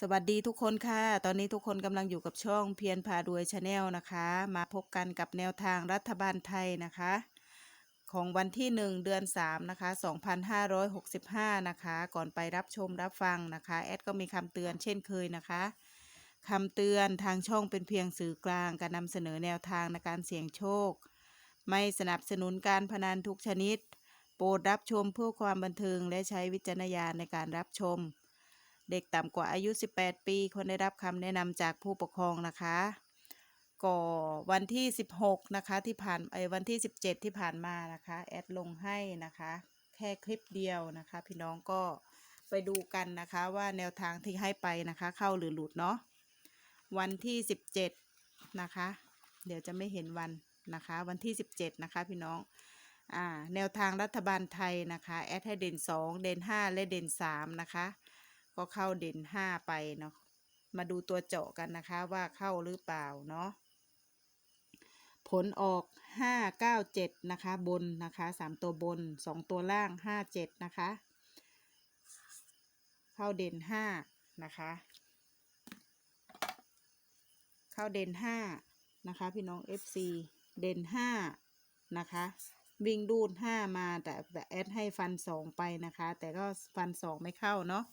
สวัสดีทุกคนค่ะ ตอนนี้ทุกคนกำลังอยู่กับช่องเพียรพารวยชาแนลนะคะ มาพบกันกับแนวทางรัฐบาลไทยนะคะ ของวันที่ 1 เดือน 3 นะคะ 2565 นะคะ ก่อนไปรับชมรับฟังนะคะ แอดก็มีคำเตือนเช่นเคยนะคะคำเตือนทางช่องเป็นเพียงสื่อกลางการนำเสนอแนวทางในการเสี่ยงโชค ไม่สนับสนุนการพนันทุกชนิด โปรดรับชมเพื่อความบันเทิงและใช้วิจารณญาณในการรับชม เด็กต่ำกว่าอายุ 18 ปีควรได้รับคำแนะนำจากผู้ปกครองนะคะก่อวันที่ 16 นะคะที่ผ่านไอ้วันที่ 17 ที่ผ่านมานะคะ แอดลงให้นะคะ แค่คลิปเดียวนะคะ พี่น้องก็ไปดูกันนะคะว่าแนวทางที่ให้ไปนะคะ เข้าหรือหลุดเนาะวันที่ 17 นะคะ เดี๋ยวจะไม่เห็นวันนะคะ วันที่ 17 นะคะ พี่น้องอ่าแนวทางรัฐบาลไทยนะคะแอดให้เด่น 2 เด่น 5 และเด่น 3 นะคะ ก็เข้าเด่น5ไปเนาะมาดูตัวเจาะกันนะคะว่าเข้าหรือเปล่าเนาะผลออก597นะคะบนนะคะ3ตัวบน2ตัวล่าง57นะคะ เข้าเด่น5นะคะ เข้าเด่น5นะคะ พี่น้อง FC เด่น5นะคะวิ่งดูด5มาแต่แต่แอดให้ฟัน2ไปนะคะ แต่ก็ฟัน2ไม่เข้าเนาะ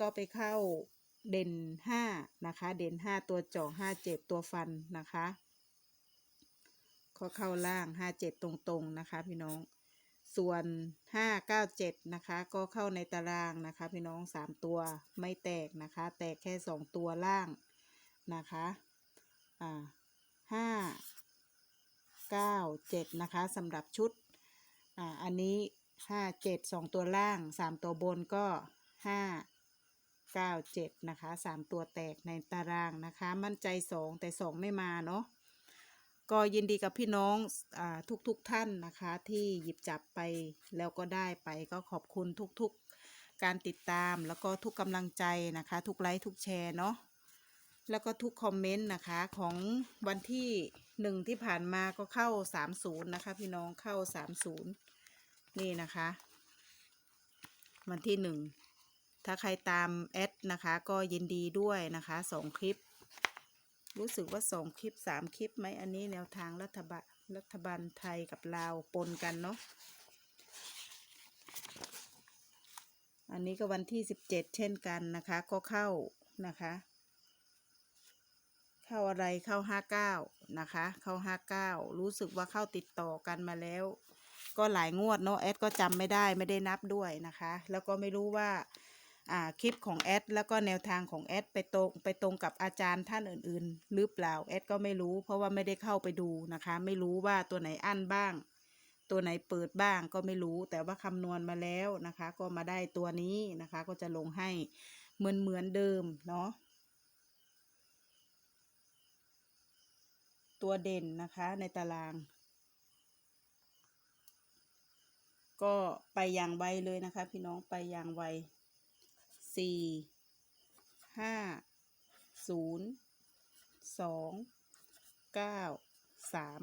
ก็ไปเข้าเด่นห้านะคะ เด่นห้าตัวจาะห้าเจ็ดตัวฟันนะคะก็เข้าล่างห้าเจ็ดตรงๆนะคะ พี่น้อง ส่วนห้าเก้าเจ็ดนะคะ ก็เข้าในตารางนะคะ พี่น้องสามตัวไม่แตกนะคะ แตกแค่สองตัวล่างนะคะอ่าห้าเก้าเจ็ดนะคะสำหรับชุดอ่าอันนี้ห้าเจ็ดสองตัวล่างสามตัวบนก็ห้า เก้าเจ็ดนะคะสามตัวแตกในตารางนะคะ มั่นใจสองแต่สองไม่มาเนาะก็ยินดีกับพี่น้องอาทุกๆทท่านนะคะ ที่หยิบจับไปแล้วก็ได้ไปก็ขอบคุณทุกๆการติดตามแล้วก็ทุกกำลังใจนะคะ ทุกไลค์ทุกแชร์เนาะแล้วก็ทุกคอมเมนต์นะคะของวันที่หนึ่งที่ผ่านมาก็เข้าสามศูนย์นะคะ พี่น้องเข้าสามศูนย์นี่นะคะ วันที่หนึ่ง ถ้าใครตามแอดนะคะ ก็ยินดีด้วยนะคะสองคลิป รู้สึกว่าสองคลิปสามคลิปไหมอันนี้แนวทางรัฐบาลรัฐบาลไทยกับลาวปนกันเนาะอันนี้ก็วันที่สิบเจ็ดเช่นกันนะคะ ก็เข้านะคะ เข้าอะไรเข้าห้าเก้านะคะ เข้าห้าเก้ารู้สึกว่าเข้าติดต่อกันมาแล้ว ก็หลายงวดเนาะแอดก็จำไม่ได้ไม่ได้นับด้วยนะคะ แล้วก็ไม่รู้ว่าอ่า คลิปของแอดแล้วก็แนวทางของแอดไปตรงไปตรงกับอาจารย์ท่านอื่นๆ หรือเปล่าแอดก็ไม่รู้ เพราะว่าไม่ได้เข้าไปดูนะคะ ไม่รู้ว่าตัวไหนอั้นบ้าง ตัวไหนเปิดบ้างก็ไม่รู้ แต่ว่าคำนวณมาแล้วนะคะ ก็มาได้ตัวนี้นะคะ ก็จะลงให้เหมือนเหมือนเดิมเนาะตัวเด่นนะคะในตาราง ก็ไปอย่างไวเลยนะคะ พี่น้องไปอย่างไว สี่ห้าศูนย์สองเก้าสาม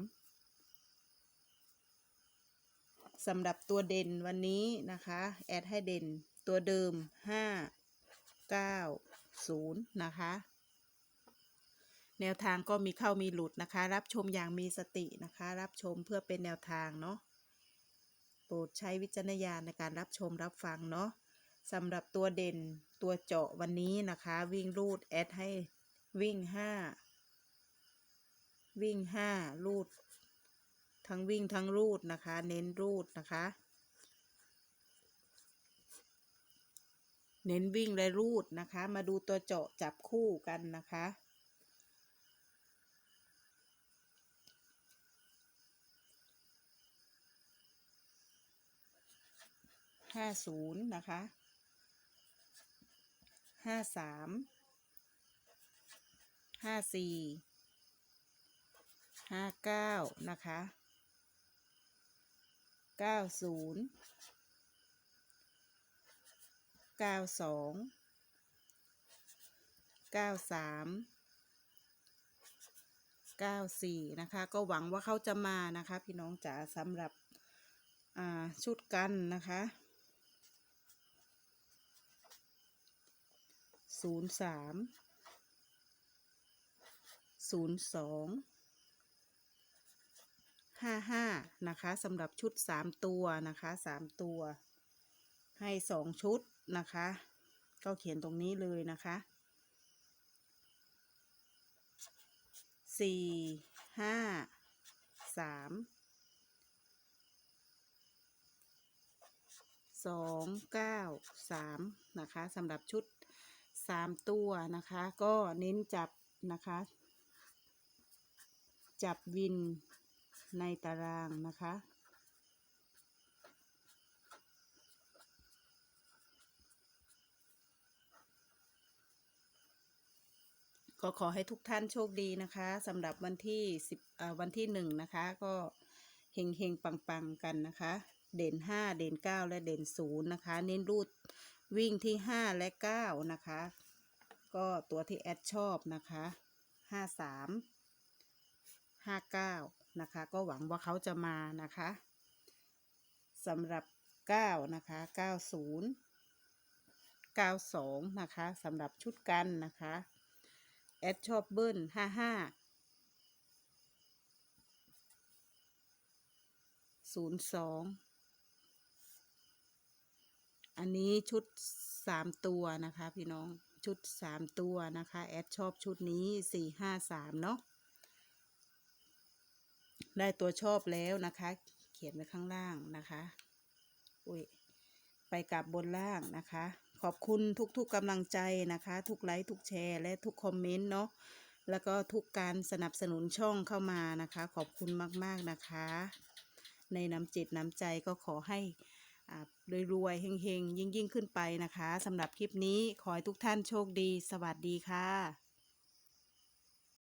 สำหรับตัวเด่นวันนี้นะคะ แอดให้เด่นตัวเดิมห้าเก้าศูนย์นะคะ แนวทางก็มีเข้ามีหลุดนะคะ รับชมอย่างมีสตินะคะ รับชมเพื่อเป็นแนวทางเนาะโปรดใช้วิจารณญาณในการรับชมรับฟังเนาะ สำหรับตัวเด่นตัวเจาะวันนี้นะคะ วิ่งรูดแอดให้วิ่งห้าวิ่งห้ารูด ทั้งวิ่งทั้งรูดนะคะ เน้นรูดนะคะ เน้นวิ่งและรูดนะคะ มาดูตัวเจาะจับคู่กันนะคะห้าศูนย์นะคะ ห้าสามห้าสี่ห้าเก้านะคะเก้าศูนย์เก้าสองเก้าสามเก้าสี่นะคะ ก็หวังว่าเขาจะมานะคะ พี่น้องจ๋าสำหรับชุดกันนะคะ ศูนย์สามศูนย์สองห้าห้านะคะสำหรับชุดสามตัวนะคะสามตัว ให้สองชุดนะคะ ก็เขียนตรงนี้เลยนะคะสี่ห้าสามสองเก้าสามนะคะสำหรับชุด สามตัวนะคะ ก็เน้นจับนะคะ จับวินในตารางนะคะก็ขอให้ทุกท่านโชคดีนะคะสำหรับวันที่สิบวันที่หนึ่งนะคะ ก็เฮงเฮงปังปังๆกันนะคะ เด่นห้าเด่นเก้าและเด่นศูนย์นะคะ เน้นรูด วิ่งที่ห้าและเก้านะคะ ก็ตัวที่แอดชอบนะคะห้าสามห้าเก้านะคะ ก็หวังว่าเขาจะมานะคะสำหรับเก้านะคะเก้าศูนย์เก้าสองนะคะสำหรับชุดกันนะคะ แอดชอบเบิ้ลห้าห้าศูนย์ส อันนี้ชุดสามตัวนะคะพี่น้องชุดสามตัวนะคะแอดชอบชุดนี้สี่ห้าสามเนาะได้ตัวชอบแล้วนะคะ เขียนไว้ข้างล่างนะคะอุ้ยไปกลับบนล่างนะคะ ขอบคุณทุกๆกำลังใจนะคะ ทุกไลค์ทุกแชร์และทุกคอมเมนต์เนาะแล้วก็ทุกการสนับสนุนช่องเข้ามานะคะ ขอบคุณมากๆนะคะ ในน้ำจิตน้ำใจก็ขอให้ รวยๆเฮงๆ ยิ่งๆ ขึ้นไปนะคะสำหรับคลิปนี้ขอให้ทุกท่านโชคดี สวัสดีค่ะ